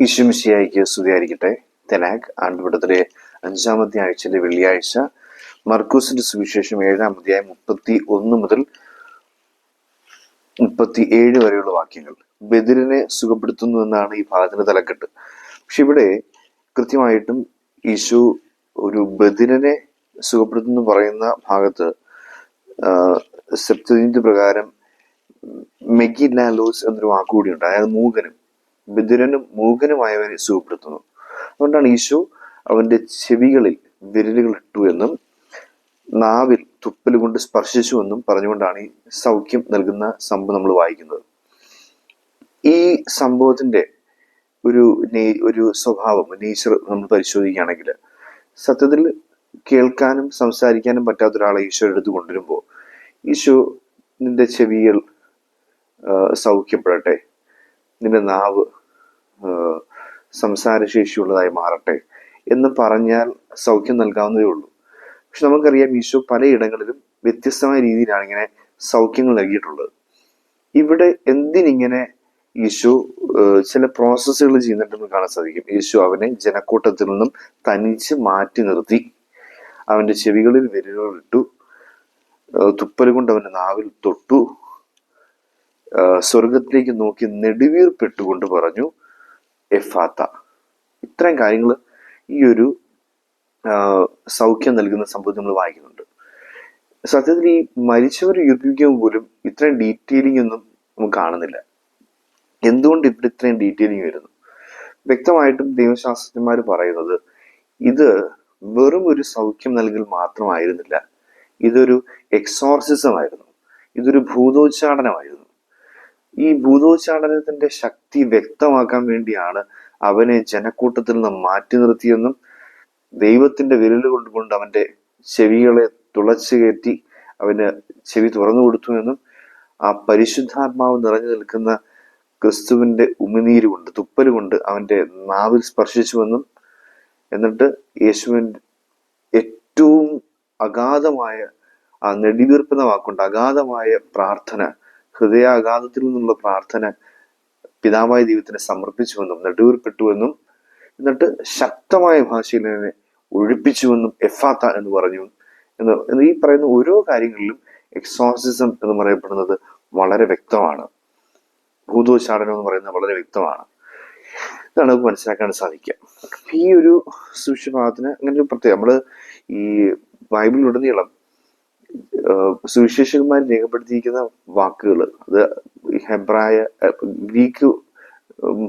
ഈശ്വമിശിയായിക്ക് സ്തുതിയായിരിക്കട്ടെ. തെനാഗ് ആണ്ടുപടത്തിലെ അഞ്ചാമത്തെ ആഴ്ചയിലെ വെള്ളിയാഴ്ച മർക്കൂസിന്റെ സുവിശേഷം ഏഴാം അധ്യായം മുപ്പത്തി ഒന്ന് മുതൽ മുപ്പത്തി ഏഴ് വരെയുള്ള വാക്യങ്ങൾ. ബദിരനെ സുഖപ്പെടുത്തുന്നു എന്നാണ് ഈ ഭാഗത്തിന്റെ തലക്കെട്ട്. പക്ഷെ ഇവിടെ കൃത്യമായിട്ടും ഈശു ഒരു ബദിരനെ സുഖപ്പെടുത്തുന്നു പറയുന്ന ഭാഗത്ത് സെപ്തീന്ത് പ്രകാരം മെഗിലാലോസ് എന്നൊരു വാക്കുകൂടിയുണ്ട്. അതായത് മൂകനും. ബദിരനും മൂകനുമായവരെ സുഖപ്പെടുത്തുന്നു. അതുകൊണ്ടാണ് ഈശോ അവന്റെ ചെവികളിൽ വിരലുകൾ ഇട്ടു എന്നും നാവിൽ തുപ്പൽ കൊണ്ട് സ്പർശിച്ചു എന്നും പറഞ്ഞുകൊണ്ടാണ് ഈ സൗഖ്യം നൽകുന്ന സംഭവം നമ്മൾ വായിക്കുന്നത്. ഈ സംഭവത്തിന്റെ ഒരു ഒരു സ്വഭാവം നേച്ചർ നമ്മൾ പരിശോധിക്കുകയാണെങ്കിൽ സത്യത്തിൽ കേൾക്കാനും സംസാരിക്കാനും പറ്റാത്ത ഒരാളെ ഈശോ എടുത്തു കൊണ്ടുവരുമ്പോൾ ഈശോ നിന്റെ ചെവികൾ സൗഖ്യപ്പെടട്ടെ. നിന്റെ നാവ് സംസാരശേഷിയുള്ളതായി മാറട്ടെ എന്ന് പറഞ്ഞാൽ സൗഖ്യം നൽകാവുന്നതേ ഉള്ളൂ. പക്ഷെ നമുക്കറിയാം ഈശോ പലയിടങ്ങളിലും വ്യത്യസ്തമായ രീതിയിലാണ് ഇങ്ങനെ സൗഖ്യങ്ങൾ നൽകിയിട്ടുള്ളത്. ഇവിടെ എന്തിനിങ്ങനെ ഈശോ ചില പ്രോസസ്സുകൾ ചെയ്യുന്നുണ്ടെന്ന് കാണാൻ സാധിക്കും. ഈശോ അവനെ ജനക്കൂട്ടത്തിൽ നിന്നും തനിച്ച് മാറ്റി നിർത്തി. അവന്റെ ചെവികളിൽ വിരലിട്ടു തുപ്പൽ കൊണ്ട് അവന്റെ നാവിൽ തൊട്ടു. സ്വർഗത്തിലേക്ക് നോക്കി നെടുവീർപ്പെട്ടുകൊണ്ട് പറഞ്ഞു എഫാത്ത ഇത്രയും കാര്യങ്ങൾ ഈ ഒരു സൗഖ്യം നൽകുന്ന സംഭവം നമ്മൾ വായിക്കുന്നുണ്ട്. സത്യത്തിൽ ഈ മരിച്ചവർ ഉയർപ്പിക്കുമ്പോൾ പോലും ഇത്രയും ഡീറ്റെയിലിംഗ് ഒന്നും നമുക്ക് കാണുന്നില്ല. എന്തുകൊണ്ട് ഇവിടെ ഇത്രയും ഡീറ്റെയിലിംഗ് വരുന്നു? വ്യക്തമായിട്ടും ദൈവശാസ്ത്രജ്ഞന്മാർ പറയുന്നത് ഇത് വെറും ഒരു സൗഖ്യം നൽകൽ മാത്രമായിരുന്നില്ല. ഇതൊരു എക്സോർസിസം ആയിരുന്നു. ഇതൊരു ഭൂതോച്ചാടനമായിരുന്നു. ഈ ഭൂതോച്ചാടനത്തിന്റെ ശക്തി വ്യക്തമാക്കാൻ വേണ്ടിയാണ് അവനെ ജനക്കൂട്ടത്തിൽ നിന്ന് മാറ്റി നിർത്തിയെന്നും ദൈവത്തിന്റെ വിരലുകൾ കൊണ്ടുകൊണ്ട് അവന്റെ ചെവികളെ തുളച്ചു കയറ്റി അവന് ചെവി തുറന്നു കൊടുത്തു എന്നും ആ പരിശുദ്ധാത്മാവ് നിറഞ്ഞു നിൽക്കുന്ന ക്രിസ്തുവിന്റെ ഉമിനീര് കൊണ്ട് തുപ്പൽ കൊണ്ട് അവന്റെ നാവിൽ സ്പർശിച്ചുവെന്നും എന്നിട്ട് യേശുവിന്റെ ഏറ്റവും അഗാധമായ ആ നെടിവീർപ്പുന്ന വാക്കുണ്ട് അഗാധമായ പ്രാർത്ഥന ഹൃദയാഘാതത്തിൽ നിന്നുള്ള പ്രാർത്ഥന പിതാവായ ദൈവത്തിന് സമർപ്പിച്ചുവെന്നും നെടുവീർപ്പെട്ടുവെന്നും എന്നിട്ട് ശക്തമായ ഭാഷയിൽ എന്നെ ഒഴിപ്പിച്ചുവെന്നും എഫാത്ത എന്ന് പറഞ്ഞു. എന്ന് ഈ പറയുന്ന ഓരോ കാര്യങ്ങളിലും എക്സോസിസം എന്ന് പറയപ്പെടുന്നത് വളരെ വ്യക്തമാണ്. ഭൂതോച്ചാടനം എന്ന് പറയുന്നത് വളരെ വ്യക്തമാണ്. ഇതാണ് നമുക്ക് മനസ്സിലാക്കാൻ സാധിക്കുക. ഈ ഒരു സുവിശേഷഭാഗത്തിന് അങ്ങനെ ഒരു പ്രത്യേകം നമ്മൾ ഈ ബൈബിളിലുടനീളം സുവിശേഷകന്മാർ രേഖപ്പെടുത്തിയിരിക്കുന്ന വാക്കുകൾ. അത് ഹെബ്രായ ഗ്രീക്ക്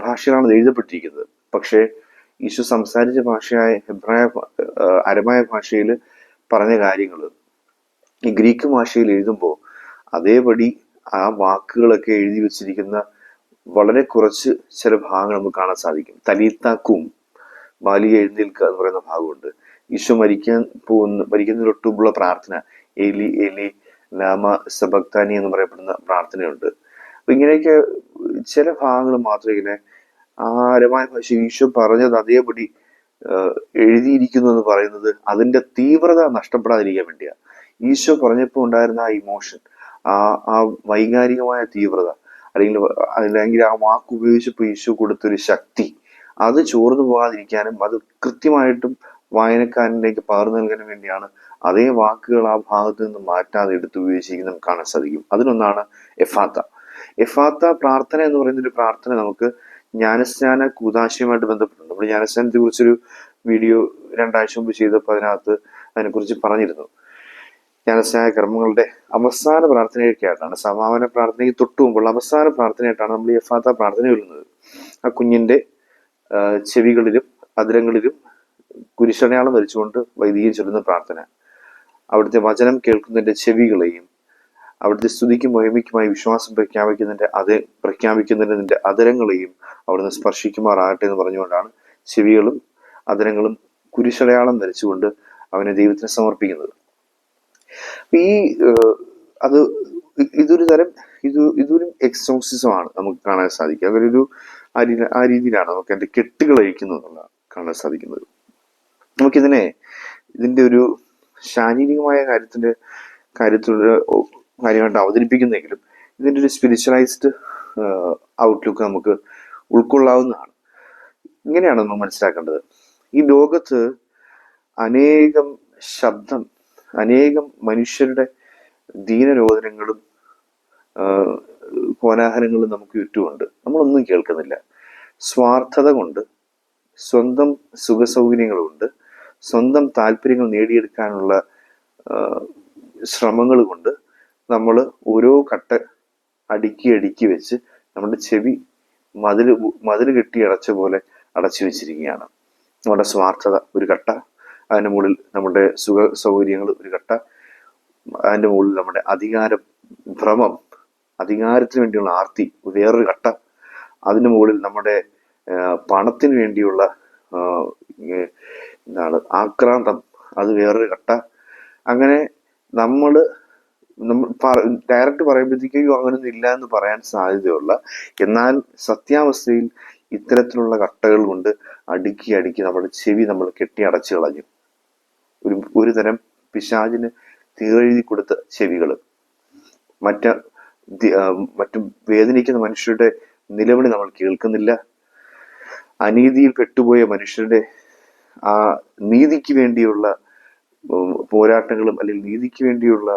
ഭാഷയിലാണ് എഴുതപ്പെട്ടിരിക്കുന്നത്. പക്ഷേ ഈശോ സംസാരിച്ച ഭാഷയായ ഹെബ്രായ അരമായ ഭാഷയിൽ പറഞ്ഞ കാര്യങ്ങൾ ഈ ഗ്രീക്ക് ഭാഷയിൽ എഴുതുമ്പോൾ അതേപടി ആ വാക്കുകളൊക്കെ എഴുതി വെച്ചിരിക്കുന്ന വളരെ കുറച്ച് ചില ഭാഗങ്ങൾ നമുക്ക് കാണാൻ സാധിക്കും. തലീത്താക്കും ബാലിക എഴുന്നേൽക്കുക എന്ന് പറയുന്ന ഭാഗമുണ്ട്. ഈശോ മരിക്കാൻ പോകുന്ന മരിക്കുന്നതിന് തൊട്ടുമുള്ള പ്രാർത്ഥന എലി എലി ലാമ സബക്താനി എന്ന് പറയപ്പെടുന്ന പ്രാർത്ഥനയുണ്ട്. അപ്പൊ ഇങ്ങനെയൊക്കെ ചില ഭാഗങ്ങൾ മാത്രം ഇങ്ങനെ ആരമായ ഭാഷ ഈശോ പറഞ്ഞത് അതേപടി എഴുതിയിരിക്കുന്നു എന്ന് പറയുന്നത് അതിന്റെ തീവ്രത നഷ്ടപ്പെടാതിരിക്കാൻ വേണ്ടിയാ. ഈശോ പറഞ്ഞപ്പോൾ ഉണ്ടായിരുന്ന ആ ഇമോഷൻ ആ ആ വൈകാരികമായ തീവ്രത അല്ലെങ്കിൽ അല്ലെങ്കിൽ ആ വാക്ക് ഉപയോഗിച്ചപ്പോൾ ഈശോ കൊടുത്തൊരു ശക്തി അത് ചോർന്നു പോകാതിരിക്കാനും അത് കൃത്യമായിട്ടും വായനക്കാരനിലേക്ക് പകർന്നു നൽകാൻ വേണ്ടിയാണ് അതേ വാക്കുകൾ ആ ഭാഗത്ത് നിന്ന് മാറ്റാതെ എടുത്ത് ഉപയോഗിച്ചിരിക്കുന്നത് നമുക്ക് കാണാൻ സാധിക്കും. അതിനൊന്നാണ് എഫാത്ത. എഫാത്ത പ്രാർത്ഥന എന്ന് പറയുന്ന ഒരു പ്രാർത്ഥന നമുക്ക് ജ്ഞാനസ്നാന കൂതാശയുമായിട്ട് ബന്ധപ്പെട്ടുണ്ട് നമ്മൾ ജ്ഞാനസ്നാനത്തെ കുറിച്ചൊരു വീഡിയോ രണ്ടാഴ്ച മുമ്പ് ചെയ്തപ്പോൾ അതിനകത്ത് അതിനെക്കുറിച്ച് പറഞ്ഞിരുന്നു. ജ്ഞാനസ്നായ കർമ്മങ്ങളുടെ അവസാന പ്രാർത്ഥനയൊക്കെയായിട്ടാണ് സമാപന പ്രാർത്ഥനയ്ക്ക് തൊട്ടു മുമ്പുള്ള അവസാന പ്രാർത്ഥനയായിട്ടാണ് നമ്മൾ എഫാത്ത പ്രാർത്ഥന ചൊല്ലുന്നത്. ആ കുഞ്ഞിന്റെ ചെവികളിലും അതിരങ്ങളിലും കുരിശടയാളം വരച്ചുകൊണ്ട് വൈദികൻ ചൊല്ലുന്ന പ്രാർത്ഥന. അവിടുത്തെ വചനം കേൾക്കുന്നതിന്റെ ചെവികളെയും അവിടുത്തെ സ്തുതിക്കും മഹിമയ്ക്കുമായി വിശ്വാസം പ്രഖ്യാപിക്കുന്നതിന്റെ അത് പ്രഖ്യാപിക്കുന്നതിന്റെ അതരങ്ങളെയും അവിടുന്ന് സ്പർശിക്കുമാറാകട്ടെ എന്ന് പറഞ്ഞുകൊണ്ടാണ് ചെവികളും അതരങ്ങളും കുരിശടയാളം വരച്ചുകൊണ്ട് അവനെ ദൈവത്തിന് സമർപ്പിക്കുന്നത്. ഈ അത് ഇതൊരു തരം ഇത് ഇതൊരു എക്സോസിസമാണ് നമുക്ക് കാണാൻ സാധിക്കുക. അതൊരു രീതി- ആ രീതിയിലാണ് നമുക്ക് എന്റെ കെട്ടുകൾ അയക്കുന്നതെന്നുള്ള കാണാൻ സാധിക്കുന്നത്. നമുക്കിതിനെ ഇതിന്റെ ഒരു ശാരീരികമായ കാര്യത്തിന്റെ കാര്യത്തിലുള്ള കാര്യമായിട്ട് അവതരിപ്പിക്കുന്നെങ്കിലും ഇതിന്റെ ഒരു സ്പിരിച്വലൈസ്ഡ് ഔട്ട്ലുക്ക് നമുക്ക് ഉൾക്കൊള്ളാവുന്നതാണ്. ഇങ്ങനെയാണ് നമ്മൾ മനസ്സിലാക്കേണ്ടത്. ഈ ലോകത്ത് അനേകം ശബ്ദം അനേകം മനുഷ്യരുടെ ദീനരോധനങ്ങളും കോലാഹലങ്ങളും നമുക്ക് ചുറ്റുമുണ്ട്. നമ്മളൊന്നും കേൾക്കുന്നില്ല. സ്വാർത്ഥത കൊണ്ട് സ്വന്തം സുഖസൗകര്യങ്ങൾ കൊണ്ട് സ്വന്തം താല്പര്യങ്ങൾ നേടിയെടുക്കാനുള്ള ശ്രമങ്ങൾ കൊണ്ട് നമ്മൾ ഓരോ കട്ട അടുക്കി അടുക്കി വെച്ച് നമ്മുടെ ചെവി മതിൽ മതിൽ കെട്ടി അടച്ച പോലെ അടച്ചു വെച്ചിരിക്കുകയാണ്. നമ്മുടെ സ്വാർത്ഥത ഒരു കട്ട അതിന്റെ മുകളിൽ നമ്മുടെ സുഖ സൗകര്യങ്ങൾ ഒരു കട്ട അതിന്റെ മുകളിൽ നമ്മുടെ അധികാര ഭ്രമം അധികാരത്തിന് വേണ്ടിയുള്ള ആർത്തി വേറൊരു കട്ട അതിന് മുകളിൽ നമ്മുടെ പണത്തിന് വേണ്ടിയുള്ള എന്താണ് ആക്രാന്തം. അത് വേറൊരു ഘട്ട. അങ്ങനെ നമ്മൾ നമ്മൾ ഡയറക്റ്റ് പറയുമ്പോഴത്തേക്കും അങ്ങനെ അങ്ങനൊന്നും ഇല്ല എന്ന് പറയാൻ സാധ്യതയുള്ള എന്നാൽ സത്യാവസ്ഥയിൽ ഇത്തരത്തിലുള്ള കട്ടകൾ കൊണ്ട് അടുക്കി അടുക്കി നമ്മുടെ ചെവി നമ്മൾ കെട്ടി അടച്ചു കളഞ്ഞു. ഒരു ഒരു തരം പിശാചിന് തീരെഴുതി കൊടുത്ത ചെവികൾ മറ്റ മറ്റു വേദനിക്കുന്ന മനുഷ്യരുടെ നിലവിളി നമ്മൾ കേൾക്കുന്നില്ല. അനീതിയിൽ പെട്ടുപോയ മനുഷ്യരുടെ ആ നീതിക്ക് വേണ്ടിയുള്ള പോരാട്ടങ്ങളും അല്ലെങ്കിൽ നീതിക്ക് വേണ്ടിയുള്ള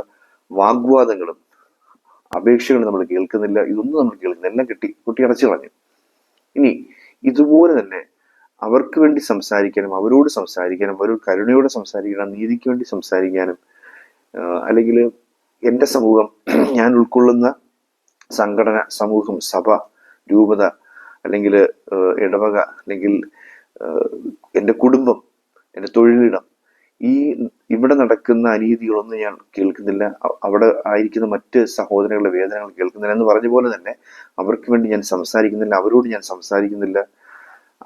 വാഗ്വാദങ്ങളും അപേക്ഷകളും നമ്മൾ കേൾക്കുന്നില്ല. ഇതൊന്നും നമ്മൾ കേൾക്കുന്നില്ല. എല്ലാം കെട്ടി കുട്ടി അടച്ചു കളഞ്ഞു. ഇനി ഇതുപോലെ തന്നെ അവർക്ക് വേണ്ടി സംസാരിക്കാനും അവരോട് സംസാരിക്കാനും അവരോട് കരുണയോടെ സംസാരിക്കണം നീതിക്ക് വേണ്ടി സംസാരിക്കാനും അല്ലെങ്കിൽ എന്റെ സമൂഹം ഞാൻ ഉൾക്കൊള്ളുന്ന സംഘടന സമൂഹം സഭ രൂപത അല്ലെങ്കിൽ ഇടവക അല്ലെങ്കിൽ എന്റെ കുടുംബം എന്റെ തൊഴിലിടം ഈ ഇവിടെ നടക്കുന്ന അനീതികളൊന്നും ഞാൻ കേൾക്കുന്നില്ല. അവിടെ ആയിരിക്കുന്ന മറ്റ് സഹോദരങ്ങളുടെ വേദനകൾ കേൾക്കുന്നില്ല എന്ന് പറഞ്ഞ പോലെ തന്നെ അവർക്ക് വേണ്ടി ഞാൻ സംസാരിക്കുന്നില്ല അവരോട് ഞാൻ സംസാരിക്കുന്നില്ല.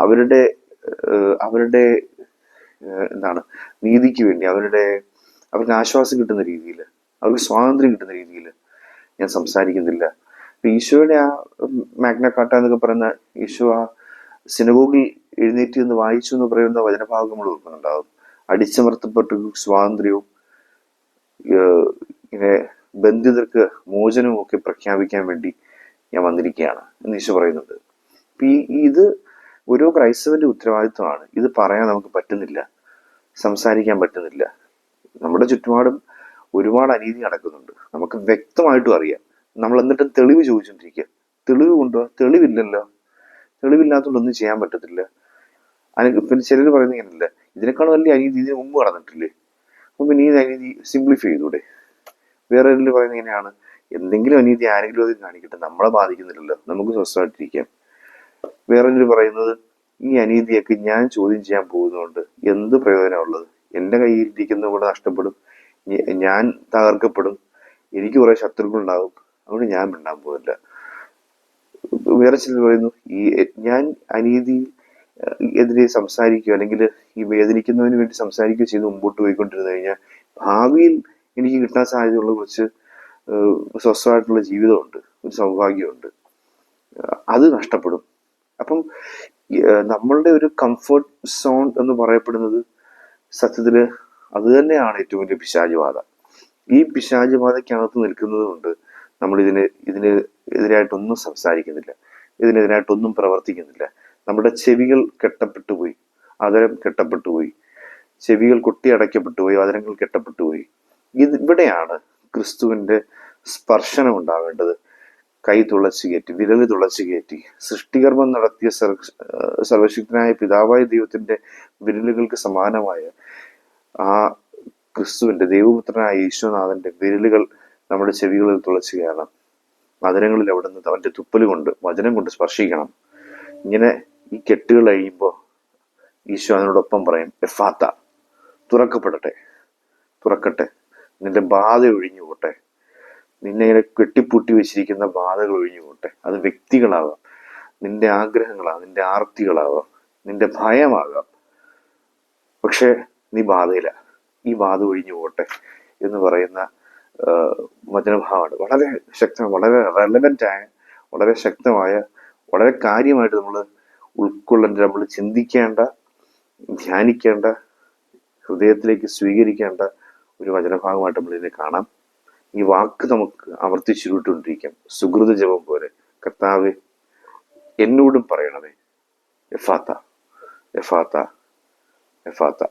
അവരുടെ അവരുടെ എന്താണ് നീതിക്ക് വേണ്ടി അവരുടെ അവർക്ക് ആശ്വാസം കിട്ടുന്ന രീതിയിൽ അവർക്ക് സ്വാതന്ത്ര്യം കിട്ടുന്ന രീതിയിൽ ഞാൻ സംസാരിക്കുന്നില്ല. ഈശോയുടെ ആ മാഗ്ന കാട്ട എന്നൊക്കെ പറയുന്ന ഈശോ ആ സിനഗോഗിൽ എഴുന്നേറ്റ് എന്ന് വായിച്ചു എന്ന് പറയുന്ന വചനഭാഗം നമ്മൾ ഓർക്കുന്നുണ്ടാവും. അടിച്ചമർത്തപ്പെട്ട സ്വാതന്ത്ര്യവും ഇങ്ങനെ ബന്ധിതർക്ക് മോചനവും ഒക്കെ പ്രഖ്യാപിക്കാൻ വേണ്ടി ഞാൻ വന്നിരിക്കുകയാണ് എന്ന് ഈശോ പറയുന്നുണ്ട്. ഈ ഇത് ഓരോ ക്രൈസ്തവന്റെ ഉത്തരവാദിത്വമാണ്. ഇത് പറയാൻ നമുക്ക് പറ്റുന്നില്ല. സംസാരിക്കാൻ പറ്റുന്നില്ല. നമ്മുടെ ചുറ്റുപാടും ഒരുപാട് അനീതി നടക്കുന്നുണ്ട്. നമുക്ക് വ്യക്തമായിട്ടും അറിയാം. നമ്മൾ എന്നിട്ടും തെളിവ് ചോദിച്ചുകൊണ്ടിരിക്കുക. തെളിവ് കൊണ്ടുപോകാം തെളിവില്ലല്ലോ. തെളിവില്ലാത്തതുകൊണ്ട് ഒന്നും ചെയ്യാൻ പറ്റത്തില്ല. അതിന് പിന്നെ ചിലർ പറയുന്നത് ഇങ്ങനല്ല. ഇതിനേക്കാൾ വലിയ അനീതി ഇതിന് മുമ്പ് നടന്നിട്ടില്ലേ? അപ്പം പിന്നെ ഈ അനീതി സിംപ്ലിഫൈ ചെയ്തൂടെ? വേറെ ഇതിൽ പറയുന്നത് ഇങ്ങനെയാണ്. എന്തെങ്കിലും അനീതി ആരെങ്കിലും അത് കാണിക്കട്ടെ. നമ്മളെ ബാധിക്കുന്നില്ലല്ലോ. നമുക്ക് സ്വസ്ഥമായിട്ടിരിക്കാം. വേറെ ഇതിൽ പറയുന്നത് ഈ അനീതിയൊക്കെ ഞാൻ ചോദ്യം ചെയ്യാൻ പോകുന്നതുകൊണ്ട് എന്ത് പ്രയോജനമുള്ളത് എന്റെ കയ്യിൽ ഇരിക്കുന്ന കൂടെ നഷ്ടപ്പെടും. ഞാൻ തകർക്കപ്പെടും. എനിക്ക് കുറേ ശത്രുക്കളുണ്ടാകും അതുകൊണ്ട് ഞാൻ മിണ്ടാൻ പോകുന്നില്ല. വേറെ ചിലർ പറയുന്നു ഈ ഞാൻ അനീതി എതിരെ സംസാരിക്കുകയോ അല്ലെങ്കിൽ ഈ വേദനിക്കുന്നതിന് വേണ്ടി സംസാരിക്കുകയോ ചെയ്ത് മുമ്പോട്ട് പോയിക്കൊണ്ടിരുന്നു കഴിഞ്ഞാൽ ഭാവിയിൽ എനിക്ക് കിട്ടാൻ സാധ്യതയുള്ള കുറച്ച് സ്വസ്ഥമായിട്ടുള്ള ജീവിതമുണ്ട് ഒരു സൗഭാഗ്യമുണ്ട്. അത് നഷ്ടപ്പെടും. അപ്പം നമ്മളുടെ ഒരു കംഫർട്ട് സോൺ എന്ന് പറയപ്പെടുന്നത് സത്യത്തിൽ അത് തന്നെയാണ് ഏറ്റവും വലിയ പിശാചുബാധ. ഈ പിശാചുബാധയ്ക്കകത്ത് നിൽക്കുന്നത് കൊണ്ട് നമ്മൾ ഇതിന് ഇതിന് എതിരായിട്ടൊന്നും സംസാരിക്കുന്നില്ല. ഇതിനെതിരായിട്ടൊന്നും പ്രവർത്തിക്കുന്നില്ല. നമ്മുടെ ചെവികൾ കെട്ടപ്പെട്ടു പോയി അതരം കെട്ടപ്പെട്ടു പോയി ചെവികൾ കൊട്ടി അടയ്ക്കപ്പെട്ടു പോയി അതരങ്ങൾ കെട്ടപ്പെട്ടു പോയി ഇത് ഇവിടെയാണ് ക്രിസ്തുവിന്റെ സ്പർശനം ഉണ്ടാവേണ്ടത്. കൈ തുളച്ചു കയറ്റി വിരൽ തുളച്ചു കയറ്റി. സൃഷ്ടികർമ്മം നടത്തിയ സർ സർവശക്തനായ പിതാവായ ദൈവത്തിന്റെ വിരലുകൾക്ക് സമാനമായ ആ ക്രിസ്തുവിന്റെ ദൈവപുത്രനായ യേശുനാഥന്റെ വിരലുകൾ നമ്മുടെ ചെവികളിൽ തുളച്ചു കയറണം. വചനങ്ങളിൽ അവിടെ നിന്ന് അവന്റെ തുപ്പൽ കൊണ്ട് വചനം കൊണ്ട് സ്പർശിക്കണം. ഇങ്ങനെ ഈ കെട്ടുകൾ കഴിയുമ്പോൾ ഈശോ അതിനോടൊപ്പം പറയും എഫാത്ത തുറക്കപ്പെടട്ടെ തുറക്കട്ടെ. നിന്റെ ബാധ ഒഴിഞ്ഞു പോട്ടെ നിന്നെ ഇങ്ങനെ കെട്ടിപ്പൂട്ടി വെച്ചിരിക്കുന്ന ബാധകൾ ഒഴിഞ്ഞു പോട്ടെ അത് വ്യക്തികളാവാം. നിന്റെ ആഗ്രഹങ്ങളാവാം നിന്റെ ആർത്തികളാവാം നിന്റെ ഭയമാകാം. പക്ഷേ നീ ബാധയില്ല. ഈ ബാധ ഒഴിഞ്ഞു പോട്ടെ എന്ന് പറയുന്ന വചനഭാവമാണ് വളരെ ശക്തമായ വളരെ റെലവെന്റ് ആയ വളരെ ശക്തമായ വളരെ കാര്യമായിട്ട് നമ്മൾ ഉൾക്കൊള്ളേണ്ട നമ്മൾ ചിന്തിക്കേണ്ട ധ്യാനിക്കേണ്ട ഹൃദയത്തിലേക്ക് സ്വീകരിക്കേണ്ട ഒരു വചനഭാഗമായിട്ട് നമ്മൾ ഇതിനെ കാണാം. ഈ വാക്ക് നമുക്ക് ആവർത്തിച്ചുരുട്ടുകൊണ്ടിരിക്കാം സുഹൃത ജപം പോലെ. കർത്താവ് എന്നോടും പറയണമേ. എഫാത്ത എഫാത്ത എഫാത്ത.